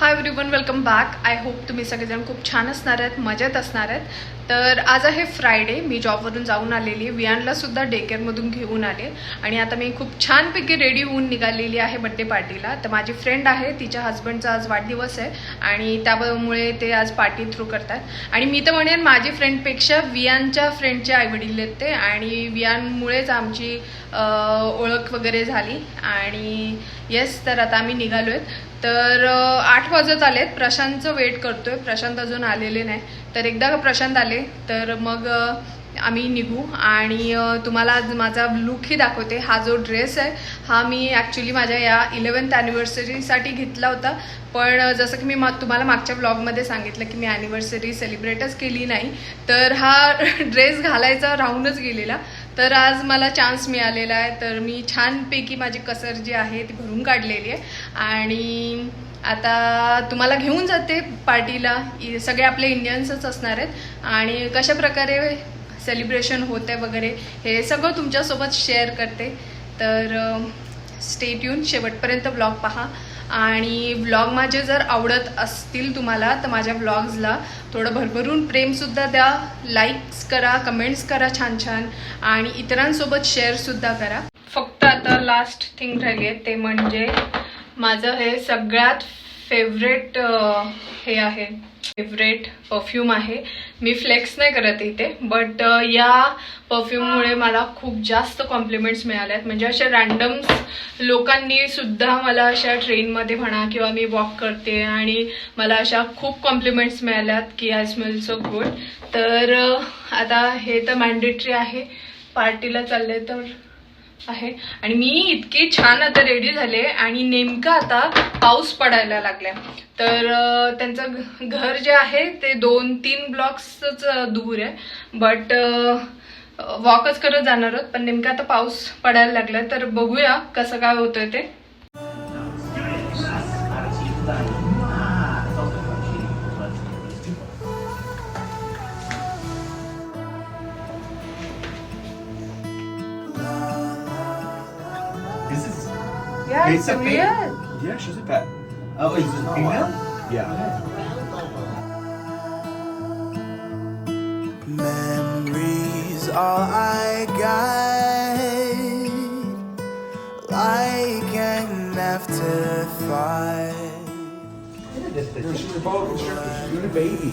Hi everyone welcome back I hope तुम्ही सगळेजण खूप छान असणार आहेत मजेत असणार आहेत. तर आज आहे फ्रायडे मी जॉबवरून जाऊन आलेली आहे. वियानला सुद्धा डे केअरमधून घेऊन आले आणि आता मी खूप छानपैकी रेडी होऊन निघालेली आहे बड्डे पार्टीला तर माझी फ्रेंड आहे तिच्या हस्बंडचा आज वाढदिवस आहे. आणि त्यामुळे ते आज पार्टी थ्रू करतात. आणि मी तर म्हणेन माझी फ्रेंडपेक्षा वियानच्या फ्रेंडचे आईवडील आहेत ते. आणि वियानमुळेच आमची ओळख वगैरे झाली. आणि येस तर आता आम्ही निघालो आहेत तर आठ वाजत आलेत. प्रशांतचं वेट करतोय. प्रशांत अजून आलेले नाही. तर एकदा प्रशांत आले तर मग आम्ही निघू. आणि तुम्हाला आज माझा लुकही दाखवते. हा जो ड्रेस आहे हा मी ॲक्च्युली माझ्या या इलेवन्थ ॲनिव्हर्सरीसाठी घेतला होता. पण जसं की मी मा तुम्हाला मागच्या ब्लॉगमध्ये सांगितलं की मी ॲनिव्हर्सरी सेलिब्रेटच केली नाही. तर हा ड्रेस घालायचा राहूनच गेलेला. तर आज मला चान्स मिळालेला आहे. तर मी छानपैकी माझी कसर जी आहे ती भरून काढलेली आहे. आणि आता तुम्हाला घेऊन जाते पार्टीला. इ- सगळे आपले इंडियन्सच असणार आहेत. आणि कशा प्रकारे सेलिब्रेशन होतं आहे वगैरे हे सगळं तुमच्यासोबत शेअर करते. तर स्टेट येऊन शेवटपर्यंत ब्लॉग पहा. आणि ब्लॉग माझे जर आवडत असतील तुम्हाला तर माझ्या ब्लॉग्सला थोडं भरभरून प्रेमसुद्धा द्या लाईक्स करा कमेंट्स करा छान छान आणि इतरांसोबत शेअरसुद्धा करा. फक्त आता लास्ट थिंग राहिली आहे ते म्हणजे माझं हे सगळ्यात फेवरेट हे आहे. फेवरेट परफ्यूम आहे. मी फ्लेक्स नाही करत इथे बट या परफ्यूममुळे मला खूप जास्त कॉम्प्लिमेंट्स मिळाल्या आहेत म्हणजे अशा रँडम्स लोकांनी सुद्धा मला अशा ट्रेनमध्ये म्हणा किंवा मी वॉक करते आणि मला अशा खूप कॉम्प्लिमेंट्स मिळाल्यात की आय स्मेल सो गुड तर आता हे तर मॅन्डेटरी आहे. पार्टीला चालले तर आहे. आणि मी इतकी छान आता रेडी झाले आणि नेमकं आता पाऊस पडायला लागलाय. तर त्यांचं घर जे आहे ते दोन तीन ब्लॉक्सच दूर आहे. बट वॉकच करत जाणार आहोत. पण नेमकं आता पाऊस पडायला लागलाय. तर बघूया कसं काय होतंय ते. Yeah, It's a pig. real. yeah, she's a pet. Oh, is it oh, female? Yeah. Memories all I got, like an afterthought. No, she's a boa constrictor. She's doing a baby.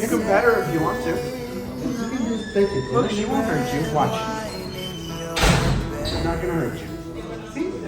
You can pet her if you want to. Look, she won't hurt you. Watch. She's not gonna hurt you.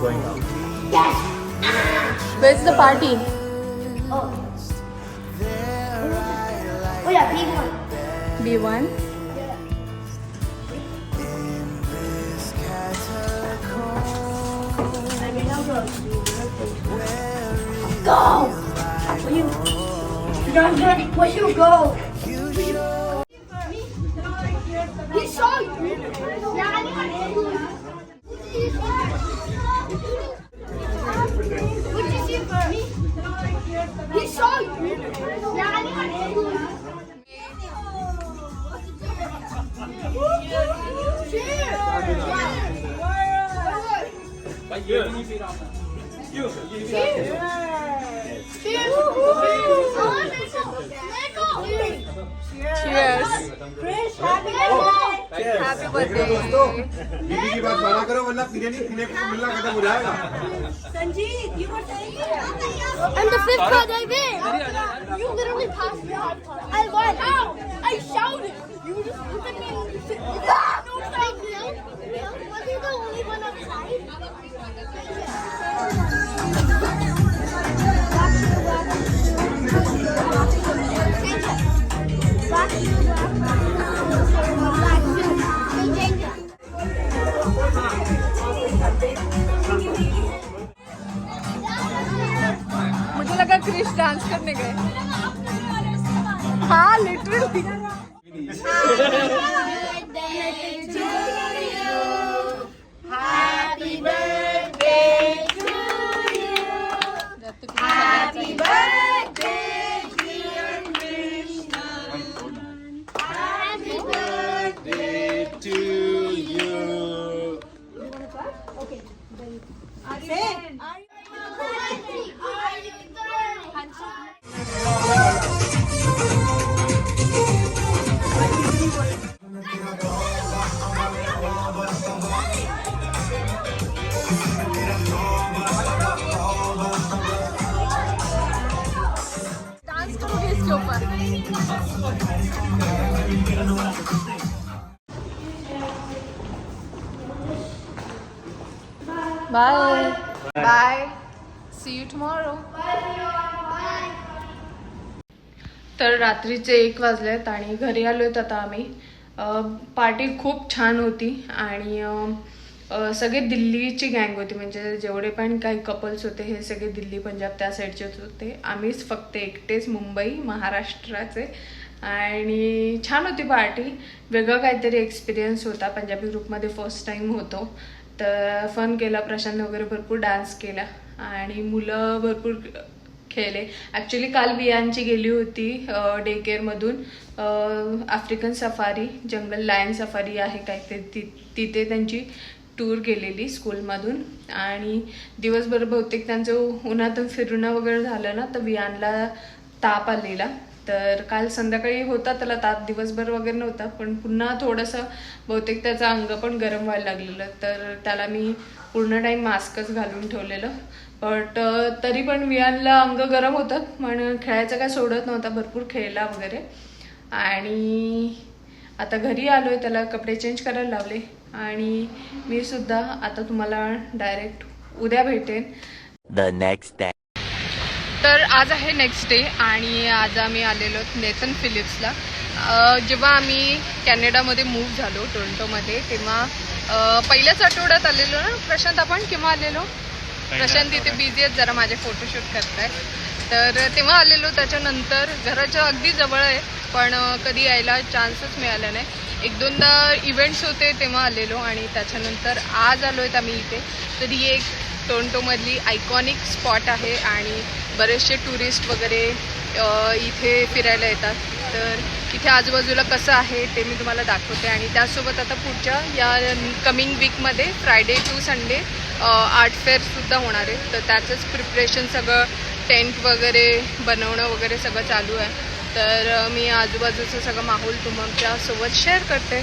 going out. Yes! Where's the party? Oh. Oh yeah, B1. B1? Yeah. Go! Will you, John, will you go? Chris, happy birthday! Happy की बात माना करो Verna पीने नहीं पीने को मिलना खत्म हो जाएगा Sanjeev, you were saying I'm the fifth card I win. You literally passed me hard card I won. How? I shouted. You just looked at me and you said, bye bye see you tomorrow तर रात्रीचे एक वाजलेत आणि घरी आलोय आता आम्ही. Party खूप छान होती आणि सगळे दिल्लीची गँग होती. म्हणजे जेवढे पण काही कपल्स होते हे सगळे दिल्ली पंजाब त्या साईडचेच होते. आम्हीच फक्त एकटेच मुंबई महाराष्ट्राचे. आणि छान होती पार्टी वेगळं काहीतरी एक्सपिरियन्स होता. पंजाबी ग्रुपमध्ये फर्स्ट टाईम होतो. तर फन केला प्रशांत वगैरे भरपूर डान्स केला आणि मुलं भरपूर खेळले. ॲक्च्युली काल बियांची गेली होती डे केअरमधून आफ्रिकन सफारी जंगल लायन सफारी आहे काहीतरी ति तिथे त्यांची टूर गेलेली स्कूलमधून आणि दिवसभर बहुतेक त्यांचं उन्हातून फिरणं वगैरे झालं ना तर वियानला ताप आलेला. तर काल संध्याकाळी होता त्याला ताप दिवसभर वगैरे नव्हता पण पुन्हा थोडंसं बहुतेक त्याचं अंग पण गरम व्हायला लागलेलं. तर त्याला मी पूर्ण टाईम मास्कच घालून ठेवलेलं. बट तरी पण वियानला अंग गरम होतं म्हणून खेळायचं काय सोडत नव्हता भरपूर खेळला वगैरे. आणि आता घरी आलोय त्याला कपडे चेंज करायला लावले. आणि मी सुद्धा आता तुम्हाला डायरेक्ट उद्या भेटेन. The next. तर आज आहे नेक्स्ट डे आणि आज आम्ही आलेलो नेथन फिलिप्सला. जेव्हा आम्ही कॅनडामध्ये मूव्ह झालो टोरंटोमध्ये तेव्हा पहिल्याच आठवड्यात आलेलो ना? प्रशांत आपण केव्हा आलेलो? प्रशांत तिथे बिझी आहेत जरा माझे फोटोशूट करताय तर तेव्हा आलेलो त्याच्यानंतर घराच्या अगदी जवळ आहे पण कधी यायला चान्सच मिळाला नाही. एक दोनदा इव्हेंट्स होते तेव्हा आलेलो आणि त्याच्यानंतर आज आलो आहेत आम्ही इथे. तर ही एक टोरंटोमधली आयकॉनिक स्पॉट आहे आणि बरेचसे टुरिस्ट वगैरे इथे फिरायला येतात. तर इथे आजूबाजूला कसं आहे ते मी तुम्हाला दाखवते आणि त्यासोबत आता पुढच्या या कमिंग वीकमध्ये फ्रायडे टू संडे आर्ट फेअरसुद्धा होणार आहे. तर त्याचंच प्रिपरेशन सगळं टेंट वगैरे बनवणं वगैरे सगळं चालू आहे. तर मी आजूबाजूचं सगळं माहोल तुमच्यासोबत शेअर करते.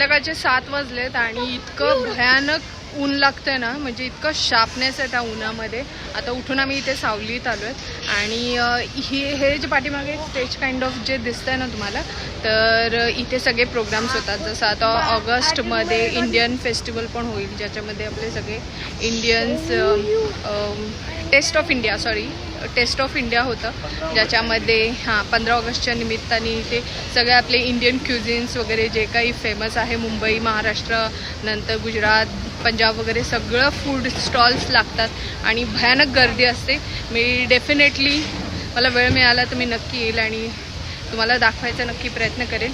संध्याकाळचे सात वाजलेत आणि इतकं भयानक ऊन लागतंय ना म्हणजे इतकं शार्पनेस आहे त्या उन्हामध्ये. आता उठून आम्ही इथे सावलीत आलो आहेत आणि हे ही हे जे पाठीमागे स्टेज काइंड ऑफ जे दिसतंय ना तुम्हाला तर इथे सगळे प्रोग्राम्स होतात. जसं आता ऑगस्टमध्ये इंडियन फेस्टिवल पण होईल ज्याच्यामध्ये आपले सगळे Indians taste of India sorry taste of India होतं. ज्याच्यामध्ये हां पंधरा ऑगस्टच्या निमित्ताने ते सगळे आपले इंडियन क्युझिन्स वगैरे जे काही फेमस आहे मुंबई महाराष्ट्र नंतर गुजरात पंजाब वगैरे सगळं फूड स्टॉल्स लागतात आणि भयानक गर्दी असते. मी डेफिनेटली मला वेळ मिळाला तर मी नक्की येईल आणि तुम्हाला दाखवायचा नक्की प्रयत्न करेन.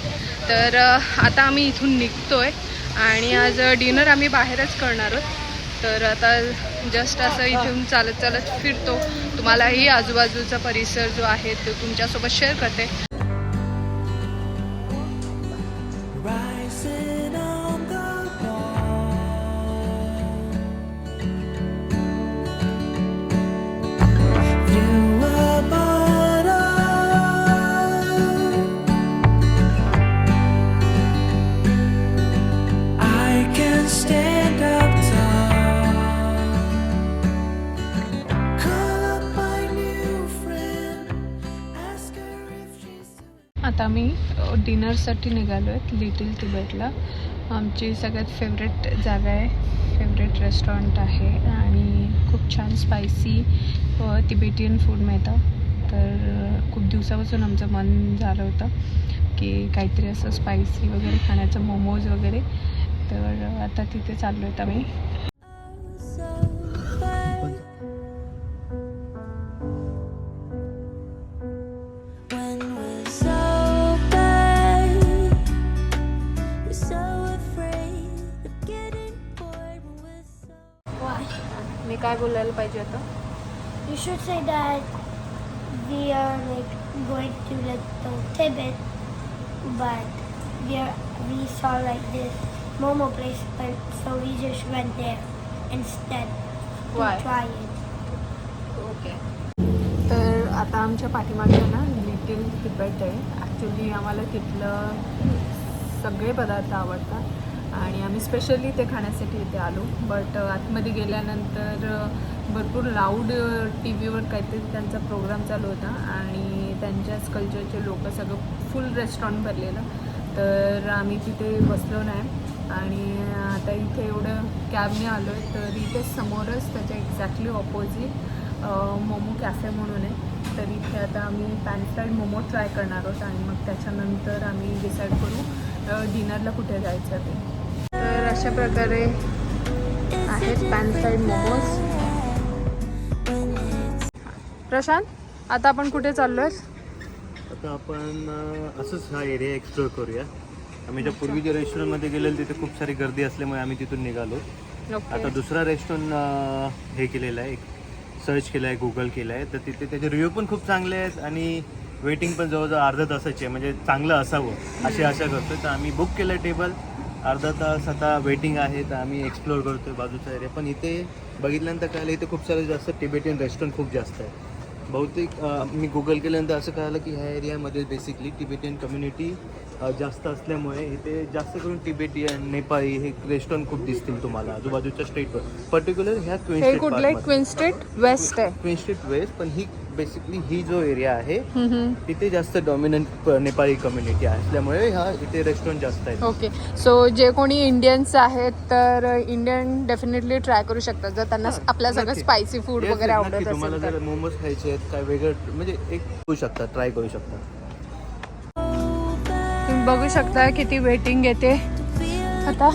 तर आता आम्ही इथून निघतो आहे आणि आज डिनर आम्ही बाहेरच करणार आहोत. तर आता जस्ट असं इथून चालत चालत फिरतो. तुम्हालाही आजूबाजूचा परिसर जो आहे तो तुमच्यासोबत शेअर करते. डिनरसाठी निघालो आहेत लिटिल तिबेटला. आमची सगळ्यात फेवरेट जागा आहे. फेवरेट रेस्टॉरंट आहे आणि खूप छान स्पायसी तिबेटियन फूड मिळतं. तर खूप दिवसापासून आमचं मन झालं होतं की काहीतरी असं स्पायसी वगैरे खाण्याचं मोमोज वगैरे. तर आता तिथे चाललो आहेत आम्ही. तुम्ही काय बोलायला पाहिजे आता? You should say that we are like going to but we we saw like this momo place पण so we just went there instead okay तर आता आमच्या पाठीमागे ना लिटिल टिबेट आहे. ॲक्च्युली आम्हाला तिथलं सगळे पदार्थ आवडतात. आणि आम्ही स्पेशली ते खाण्यासाठी इथे आलो. बट आतमध्ये गेल्यानंतर भरपूर लाऊड टी व्हीवर काहीतरी त्यांचा प्रोग्राम चालू होता. आणि त्यांच्याच कल्चरचे लोक सगळं फुल रेस्टॉरंट भरलेलं. तर आम्ही तिथे बसलो नाही. आणि आता इथे एवढं कॅबने आलो आहे तर इथे समोरच त्याच्या एक्झॅक्टली ऑपोजिट मोमो कॅफे म्हणून आहे. तर इथे आता आम्ही पॅन फ्राईड मोमो ट्राय करणार आहोत. आणि मग त्याच्यानंतर आम्ही डिसाईड करू डिनरला कुठे जायचं ते तर अशा प्रकारे आहेत पॅन फ्राईड मोमोज. प्रशांत आता आपण कुठे चाललो आहे आता आपण असंच हा एरिया एक्सप्लोर करूया. आम्ही ज्या पूर्वी ज्या रेस्टॉरंटमध्ये गेलेलो तिथे खूप सारी गर्दी असल्यामुळे आम्ही तिथून निघालो. आता दुसरा रेस्टॉरंट हे केलेलं आहे. एक सर्च केलं आहे गुगल केलं आहे तर तिथे त्याचे रिव्ह्यू पण खूप चांगले आहेत आणि वेटिंग पण जवळजवळ अर्धा तासाची आहे. म्हणजे चांगलं असावं. अशी आशा करतो तर आम्ही बुक केलं टेबल अर्धा तास आता वेटिंग आहे. तर आम्ही एक्सप्लोर करतोय बाजूचा एरिया पण इथे बघितल्यानंतर कळलं इथे खूप सारे जास्त टिबेटियन रेस्टॉरंट खूप जास्त आहे बहुतेक मी गुगल केल्यानंतर असं कळालं की ह्या एरियामध्ये बेसिकली टिबेटियन कम्युनिटी जास्त असल्यामुळे इथे जास्त करून टिबेटियन नेपाळी हे रेस्टॉरंट खूप दिसतील तुम्हाला आजूबाजूच्या स्टेटवर पर्टिक्युलर ह्या क्वीन स्टेट कुठलं आहे? क्वीन स्टेट वेस्ट आहे. क्वीन स्ट्रीट वेस्ट पण ही बेसिकली ही जो एरिया आहे तिथे जास्त डॉमिनंट नेपाळी कम्युनिटी असल्यामुळे ह्या इथे रेस्टॉरंट जास्त आहेत. ओके सो जे कोणी इंडियन्स आहेत तर इंडियन डेफिनेटली ट्राय करू शकतात. जर त्यांना आपल्या सगळं. स्पायसी फूड Yes, वगैरे yes, आवडत. तुम्हाला जर मोमोज खायचे आहेत काय वेगळं म्हणजे एक करू शकता ट्राय करू शकता. तुम्ही बघू शकता किती वेटिंग येते. आता.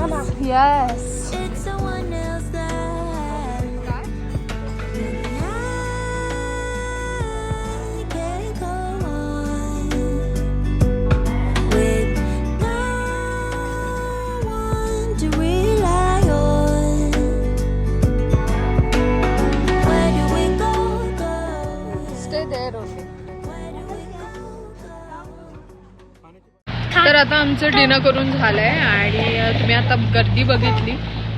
Well, आमचं डिनर करून झालंय आणि तुम्ही आता गर्दी बघितली.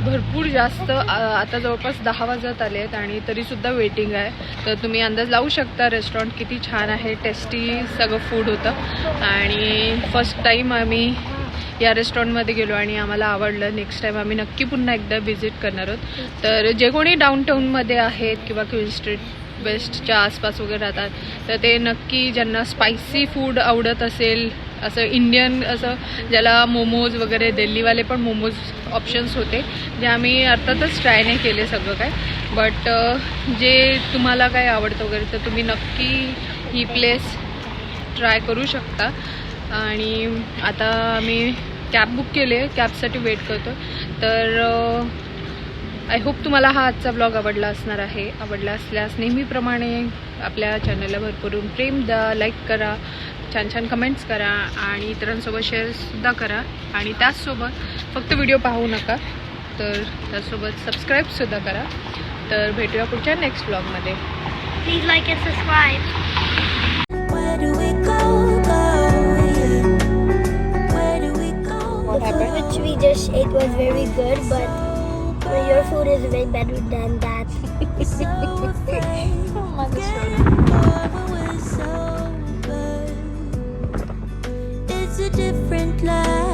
भरपूर जास्त आता जवळपास दहा वाजत आले आहेत आणि तरीसुद्धा वेटिंग आहे. तर तुम्ही अंदाज लावू शकता रेस्टॉरंट किती छान आहे टेस्टी सगळं फूड होतं. आणि फर्स्ट टाईम आम्ही या रेस्टॉरंटमध्ये गेलो आणि आम्हाला आवडलं. नेक्स्ट टाईम आम्ही नक्की पुन्हा एकदा व्हिजिट करणार आहोत. तर जे कोणी डाऊनटाऊनमध्ये आहेत किंवा क्वीन स्ट्रीट वेस्टच्या आसपास वगैरे राहतात तर ते नक्की ज्यांना स्पायसी फूड आवडत असेल असं इंडियन असं ज्याला मोमोज वगैरे दिल्लीवाले पण मोमोज ऑप्शन्स होते जे आम्ही अर्थातच ट्राय नाही केले सगळं काय. बट जे तुम्हाला काय आवडतं वगैरे तर तुम्ही नक्की ही प्लेस ट्राय करू शकता. आणि आता आम्ही कॅब बुक केली आहे कॅबसाठी वेट करतो तर आय होप तुम्हाला हा आजचा ब्लॉग आवडला असणार आहे. आवडला असल्यास नेहमीप्रमाणे आपल्या चॅनलला भरपूरून प्रेम द्या लाईक करा. छान छान कमेंट्स करा आणि इतरांसोबत शेअरसुद्धा करा. आणि त्याचसोबत फक्त व्हिडिओ पाहू नका तर त्याचसोबत सबस्क्राईबसुद्धा करा. तर भेटूया पुढच्या नेक्स्ट ब्लॉगमध्ये please like a subscribe Which we just ate was very good, but your food is way better than that. love